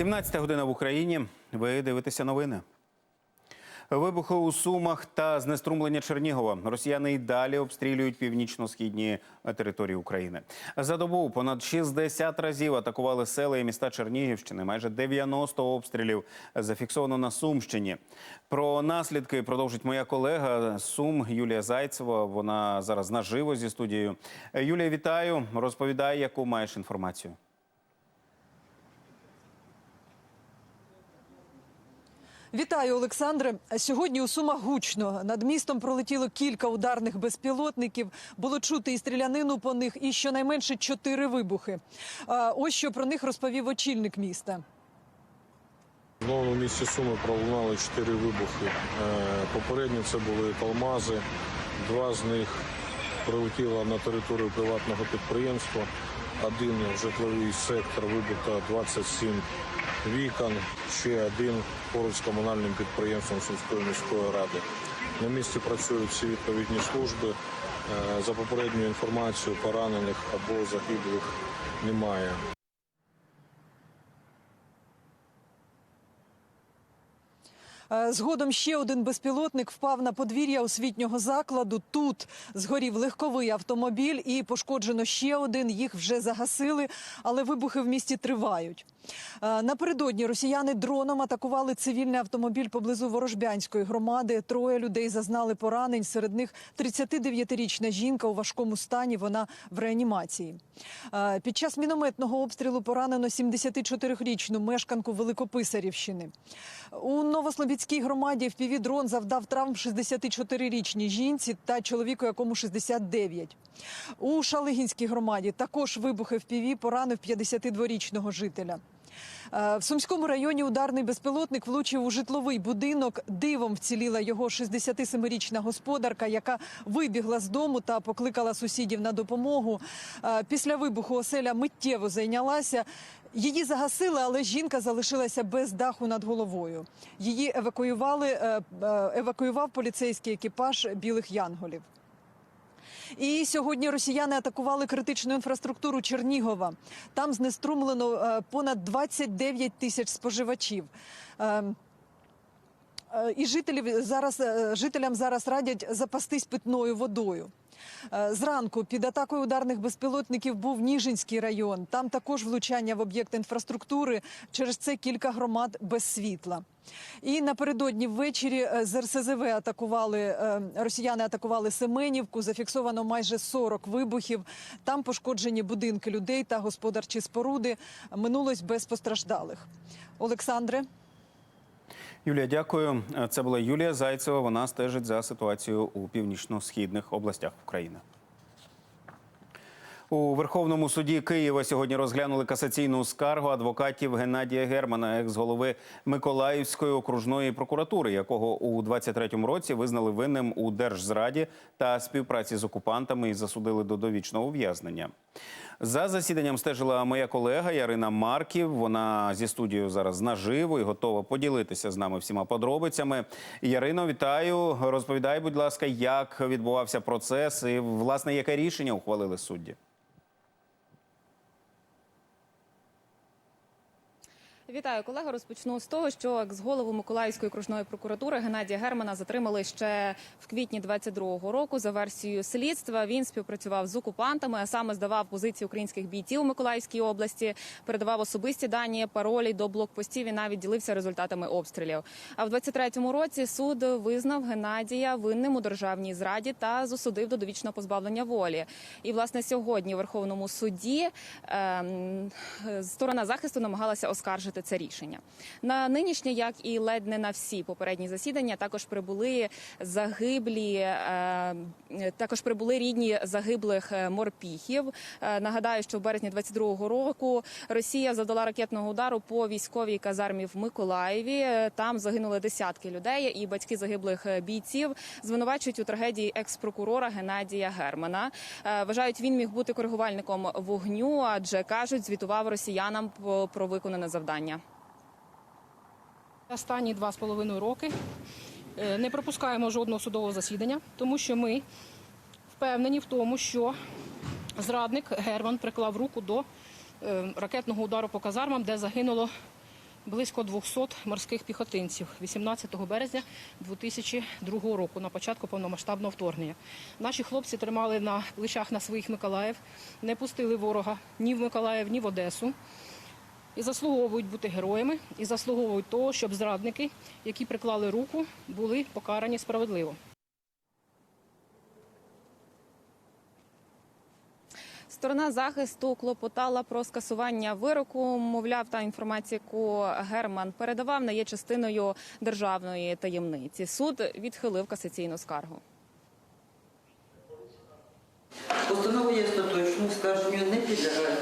17 година в Україні. Ви дивитеся новини. Вибухи у Сумах та знеструмлення Чернігова. Росіяни й далі обстрілюють північно-східні території України. За добу понад 60 разів атакували села і міста Чернігівщини. Майже 90 обстрілів зафіксовано на Сумщині. Про наслідки продовжить моя колега Сум Юлія Зайцева. Вона зараз наживо зі студією. Юлія, вітаю. Розповідай, яку маєш інформацію. Вітаю, Олександре. Сьогодні у Сумах гучно. Над містом пролетіло кілька ударних безпілотників. Було чути і стрілянину по них, і щонайменше чотири вибухи. Ось що про них розповів очільник міста. В місті Суми пролунали чотири вибухи. Е, Попередньо це були «Талмази», два з них прилетіло на територію приватного підприємства. Один житловий сектор вибито 27 вікон, ще один поруч з комунальним підприємством Сумської міської ради. На місці працюють всі відповідні служби. Е, За попередньою інформацією, поранених або загиблих немає. Згодом ще один безпілотник впав на подвір'я освітнього закладу. Тут згорів легковий автомобіль і пошкоджено ще один. Їх вже загасили, але вибухи в місті тривають. Е, Напередодні росіяни дроном атакували цивільний автомобіль поблизу Ворожбянської громади. Троє людей зазнали поранень. Серед них 39-річна жінка у важкому стані. Вона в реанімації. Е, Під час мінометного обстрілу поранено 74-річну мешканку Великописарівщини. У Новослобідській громаді впівдрон завдав травм 64-річній жінці та чоловіку, якому 69. У Шалигінській громаді також вибухи впіві поранив 52-річного жителя. Е, В Сумському районі ударний безпілотник влучив у житловий будинок. Дивом вціліла його 67-річна господарка, яка вибігла з дому та покликала сусідів на допомогу. Е, Після вибуху оселя миттєво зайнялася. Її загасили, але жінка залишилася без даху над головою. Її евакуювали, е, е, евакуював поліцейський екіпаж білих янголів. І сьогодні росіяни атакували критичну інфраструктуру Чернігова. Там знеструмлено е, понад 29 тисяч споживачів. Е, І жителів зараз е, жителям зараз радять запастись питною водою. Е, Зранку під атакою ударних безпілотників був Ніжинський район. Там також влучання в об'єкт інфраструктури. Через це кілька громад без світла. І напередодні ввечері з РСЗВ атакували росіяни. Атакували Семенівку. Зафіксовано майже 40 вибухів. Там пошкоджені будинки людей та господарчі споруди. Минулось без постраждалих. Олександре. Юлія, дякую. Це була Юлія Зайцева. Вона стежить за ситуацією у північно-східних областях України. У Верховному суді Києва сьогодні розглянули касаційну скаргу адвокатів Геннадія Германа, екс-голови Миколаївської окружної прокуратури, якого у 23-му році визнали винним у держзраді та співпраці з окупантами і засудили до довічного ув'язнення. За засіданням стежила моя колега Ярина Марків. Вона зі студією зараз наживо і готова поділитися з нами всіма подробицями. Ярино, вітаю. Розповідай, будь ласка, як відбувався процес і власне яке рішення ухвалили судді. Вітаю, колега. Розпочну з того, що екс-голову Миколаївської окружної прокуратури Геннадія Германа затримали ще в квітні 22-го року. За версією слідства він співпрацював з окупантами, а саме здавав позиції українських бійців у Миколаївській області, передавав особисті дані, паролі до блокпостів і навіть ділився результатами обстрілів. А в 23-му році суд визнав Геннадія винним у державній зраді та засудив до довічного позбавлення волі. І власне сьогодні у Верховному суді ем, сторона захисту намагалася оскаржити це рішення. На нинішнє, як і ледь не на всі попередні засідання, також прибули загиблі, е, також прибули рідні загиблих е, морпіхів. Е, Нагадаю, що в березні 22-го року Росія завдала ракетного удару по військовій казармі в Миколаєві. Там загинули десятки людей, і батьки загиблих бійців звинувачують у трагедії екс-прокурора Геннадія Германа. Вважають, він міг бути коригувальником вогню, адже кажуть, звітував росіянам про виконане завдання. Останні два з половиною роки е, не пропускаємо жодного судового засідання, тому що ми впевнені в тому, що зрадник Герман приклав руку до е, ракетного удару по казармам, де загинуло близько 200 морських піхотинців 18 березня 2002 року, на початку повномасштабного вторгнення. Наші хлопці тримали на плечах на своїх Миколаїв, не пустили ворога ні в Миколаїв, ні в Одесу. І заслуговують бути героями, і заслуговують того, щоб зрадники, які приклали руку, були покарані справедливо. Сторона захисту клопотала про скасування вироку. Мовляв, та інформація, яку Герман передавав, не є частиною державної таємниці. Суд відхилив касаційну скаргу. Постанова є остаточно, скарженню не підлягає.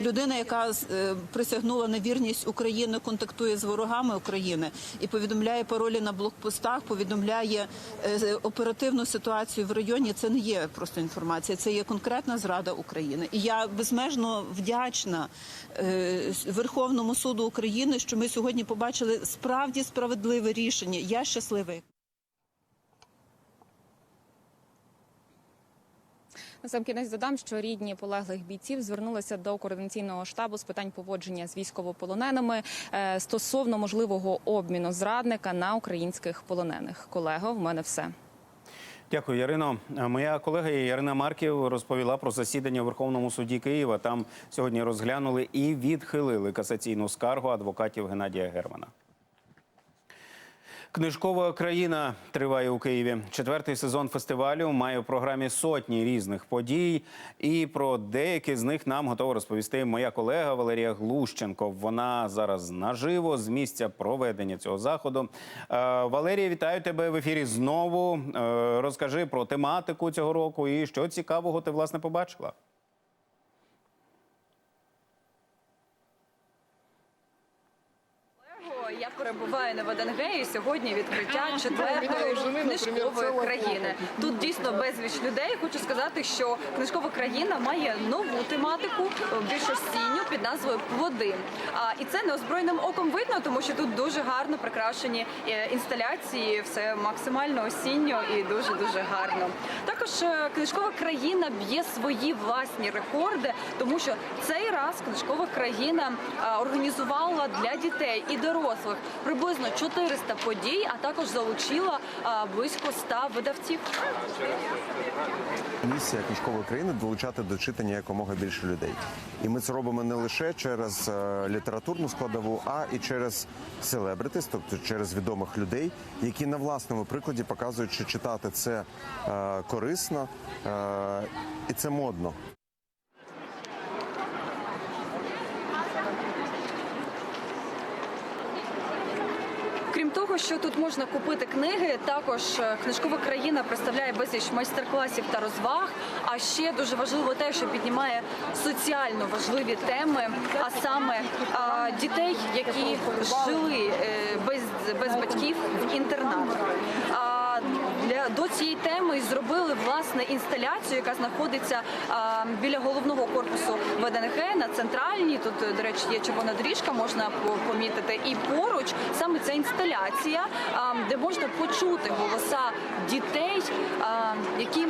Людина, яка е, присягнула на вірність України, контактує з ворогами України і повідомляє паролі на блокпостах, повідомляє е, оперативну ситуацію в районі. Це не є просто інформація, це є конкретна зрада України. І я безмежно вдячна е, Верховному суду України, що ми сьогодні побачили справді справедливе рішення. Я щасливий. Насамкінець додам, що рідні полеглих бійців звернулися до координаційного штабу з питань поводження з військовополоненими е, стосовно можливого обміну зрадника на українських полонених. Колего, в мене все. Дякую, Ярино. Моя колега Ярина Марків розповіла про засідання у Верховному суді Києва. Там сьогодні розглянули і відхилили касаційну скаргу адвокатів Геннадія Германа. Книжкова країна триває у Києві. Четвертий сезон фестивалю має в програмі сотні різних подій. І про деякі з них нам готова розповісти моя колега Валерія Глущенко. Вона зараз наживо з місця проведення цього заходу. Е, Валерія, вітаю тебе в ефірі знову. Е, Розкажи про тематику цього року і що цікавого ти власне побачила. Перебуваю на ВДНГ і сьогодні відкриття четвертої книжкової країни. Тут дійсно безліч людей. Хочу сказати, що книжкова країна має нову тематику, більш осінню під назвою Плоди. А і це неозброєним оком видно, тому що тут дуже гарно прикрашені е, інсталяції, все максимально осінньо і дуже дуже гарно. Також е, книжкова країна б'є свої власні рекорди, тому що цей раз книжкова країна е, організувала для дітей і дорослих приблизно 400 подій, а також залучила близько 100 видавців. Місія книжкової країни долучати до читання якомога більше людей. І ми це робимо не лише через е, літературну складову, а і через селебритис, тобто через відомих людей, які на власному прикладі показують, що читати це е, корисно е, і це модно. Крім того, що тут можна купити книги, також е, книжкова країна представляє безліч майстер-класів та розваг. А ще дуже важливо те, що піднімає соціально важливі теми, а саме а, дітей, які жили е, без, без батьків в інтернатах. Для до цієї теми зробили власне інсталяцію, яка знаходиться а, біля головного корпусу ВДНГ на центральній. Тут, до речі, є червона доріжка, можна помітити. І поруч саме ця інсталяція, а, де можна почути голоса дітей, а, які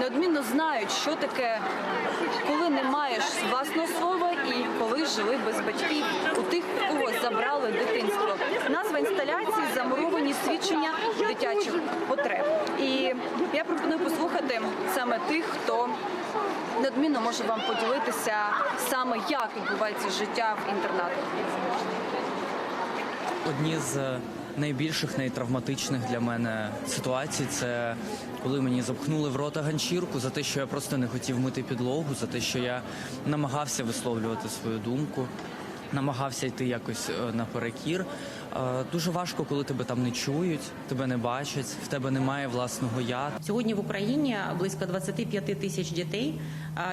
неодмінно знають, що таке, коли не маєш власного слова і коли жили без батьків у тих, кого забрали дитинство. Назва інсталяції замуровані свідчення дитячих потреб. І я пропоную послухати саме тих, хто неодмінно може вам поділитися саме як відбувається життя в інтернатах. Одні з найбільших, найтравматичних для мене ситуацій це коли мені запхнули в рота ганчірку за те, що я просто не хотів мити підлогу, за те, що я намагався висловлювати свою думку, намагався йти якось е, наперекір. Е, Дуже важко, коли тебе там не чують, тебе не бачать, в тебе немає власного я. Сьогодні в Україні близько 25 тисяч дітей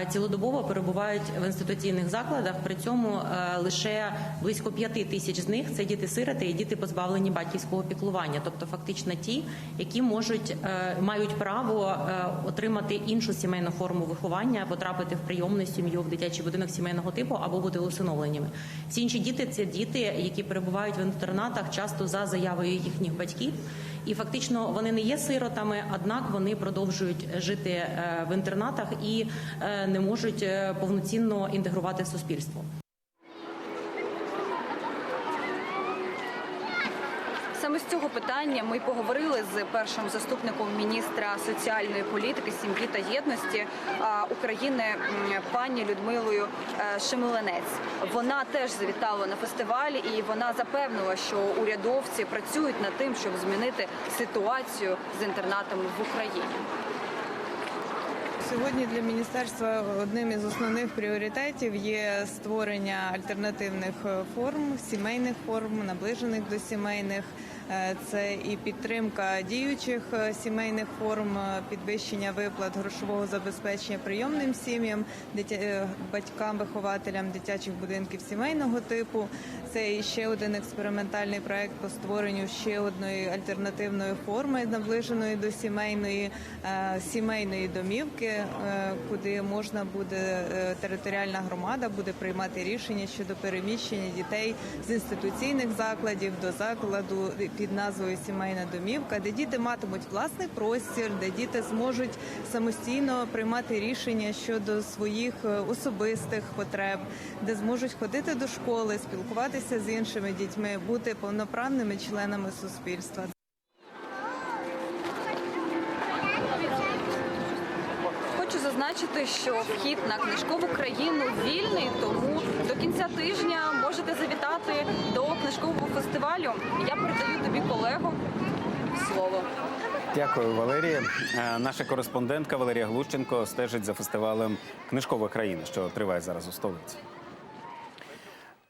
цілодобово перебувають в інституційних закладах. При цьому е, лише близько 5 тисяч з них це діти-сироти і діти позбавлені батьківського піклування, тобто фактично ті, які можуть е, мають право отримати іншу сімейну форму виховання, потрапити в прийомну сім'ю в дитячий будинок сімейного типу або бути усиновленнями. Всі інші діти це діти, які перебувають в інтернатах часто за заявою їхніх батьків. І фактично вони не є сиротами, однак вони продовжують жити е, в інтернатах і е, не можуть е, повноцінно інтегрувати суспільство. З цього питання ми поговорили з першим заступником міністра соціальної політики, сім'ї та єдності України пані Людмилою е, Шемеленець. Вона теж завітала на фестивалі, і вона запевнила, що урядовці працюють над тим, щоб змінити ситуацію з інтернатами в Україні. Сьогодні для міністерства одним із основних пріоритетів є створення альтернативних е, форм, сімейних форм, наближених до сімейних. Е, Це і підтримка діючих е, сімейних форм, е, підвищення виплат грошового забезпечення прийомним сім'ям, е, батькам, вихователям дитячих будинків сімейного типу. Це і ще один експериментальний проект по створенню ще одної альтернативної форми, наближеної до сімейної сімейної домівки, куди можна буде територіальна громада буде приймати рішення щодо переміщення дітей з інституційних закладів до закладу під назвою Сімейна домівка, де діти матимуть власний простір, де діти зможуть самостійно приймати рішення щодо своїх е, особистих потреб, де зможуть ходити до школи, спілкуватися з іншими дітьми, бути повноправними членами суспільства. Зазначити, що вхід на книжкову країну вільний, тому до кінця тижня можете завітати до книжкового фестивалю. Я передаю тобі колегу слово. Дякую, Валерія. Е, Наша кореспондентка Валерія Глущенко стежить за фестивалем Книжкова країна, що триває зараз у столиці.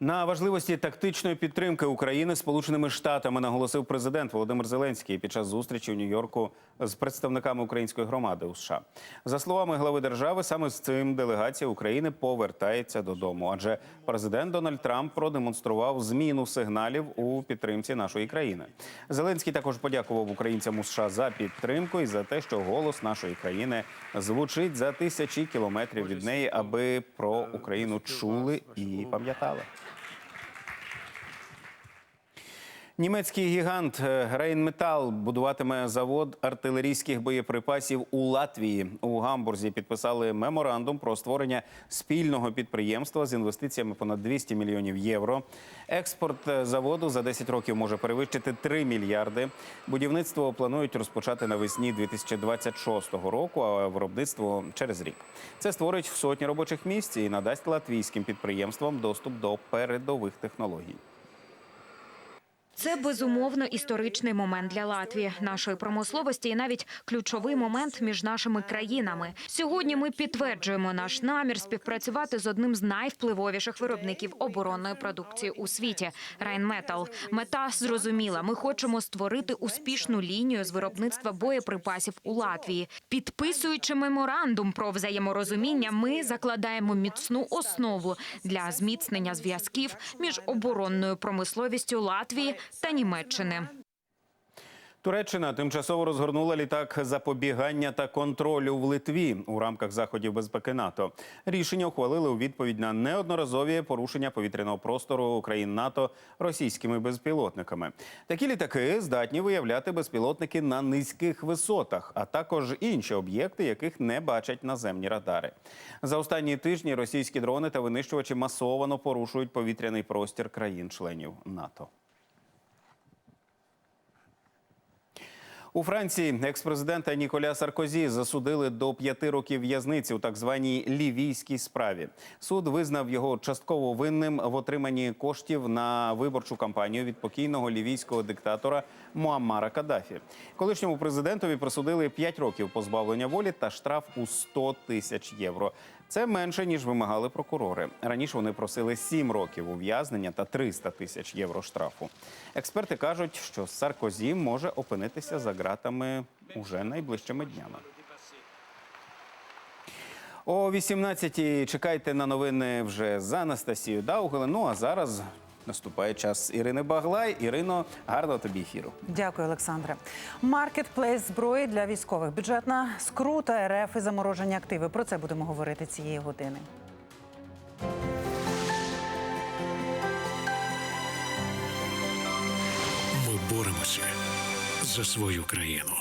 На важливості тактичної підтримки України Сполученими Штатами наголосив президент Володимир Зеленський під час зустрічі у Нью-Йорку з представниками української громади у США. За словами глави держави, саме з цим делегація України повертається додому, адже президент Дональд Трамп продемонстрував зміну сигналів у підтримці нашої країни. Зеленський також подякував українцям у США за підтримку і за те, що голос нашої країни звучить за тисячі кілометрів від неї, аби про Україну чули і пам'ятали. Німецький гігант Рейнметал будуватиме завод артилерійських боєприпасів у Латвії. У Гамбурзі підписали меморандум про створення спільного підприємства з інвестиціями понад 200 мільйонів євро. Експорт е, заводу за 10 років може перевищити 3 мільярди. Будівництво планують розпочати навесні 2026 року, а виробництво через рік. Це створить сотні робочих місць і надасть латвійським підприємствам доступ до передових технологій. Це безумовно історичний момент для Латвії, нашої промисловості, і навіть ключовий момент між нашими країнами. Сьогодні ми підтверджуємо наш намір співпрацювати з одним з найвпливовіших виробників оборонної продукції у світі Райнметал. Мета зрозуміла. Ми хочемо створити успішну лінію з виробництва боєприпасів у Латвії. Підписуючи меморандум про взаєморозуміння, ми закладаємо міцну основу для зміцнення зв'язків між оборонною промисловістю Латвії та Німеччини. Туреччина тимчасово розгорнула літак запобігання та контролю в Литві у рамках заходів безпеки НАТО. Рішення ухвалили у відповідь на неодноразові порушення повітряного простору країн НАТО російськими безпілотниками. Такі літаки здатні виявляти безпілотники на низьких висотах, а також інші об'єкти, яких не бачать наземні радари. За останні тижні російські дрони та винищувачі масовано порушують повітряний простір країн-членів НАТО. У Франції експрезидента Ніколя Саркозі засудили до п'яти років в'язниці у так званій лівійській справі. Суд визнав його частково винним в отриманні коштів на виборчу кампанію від покійного лівійського диктатора Муаммара Каддафі. Колишньому президентові присудили 5 років позбавлення волі та штраф у 100 тисяч євро. Це менше ніж вимагали прокурори. Раніше вони просили 7 років ув'язнення та 300 тисяч євро штрафу. Експерти кажуть, що Саркозі може опинитися за ґратами уже найближчими днями. О 18-й чекайте на новини вже з Анастасією Даугелем. Ну а зараз наступає час Ірини Баглай. Ірино, гарного тобі ефіру. Дякую, Олександре. Маркетплейс зброї для військових. Бюджетна скрута РФ і заморожені активи. Про це будемо говорити цієї години. Ми боремося за свою країну.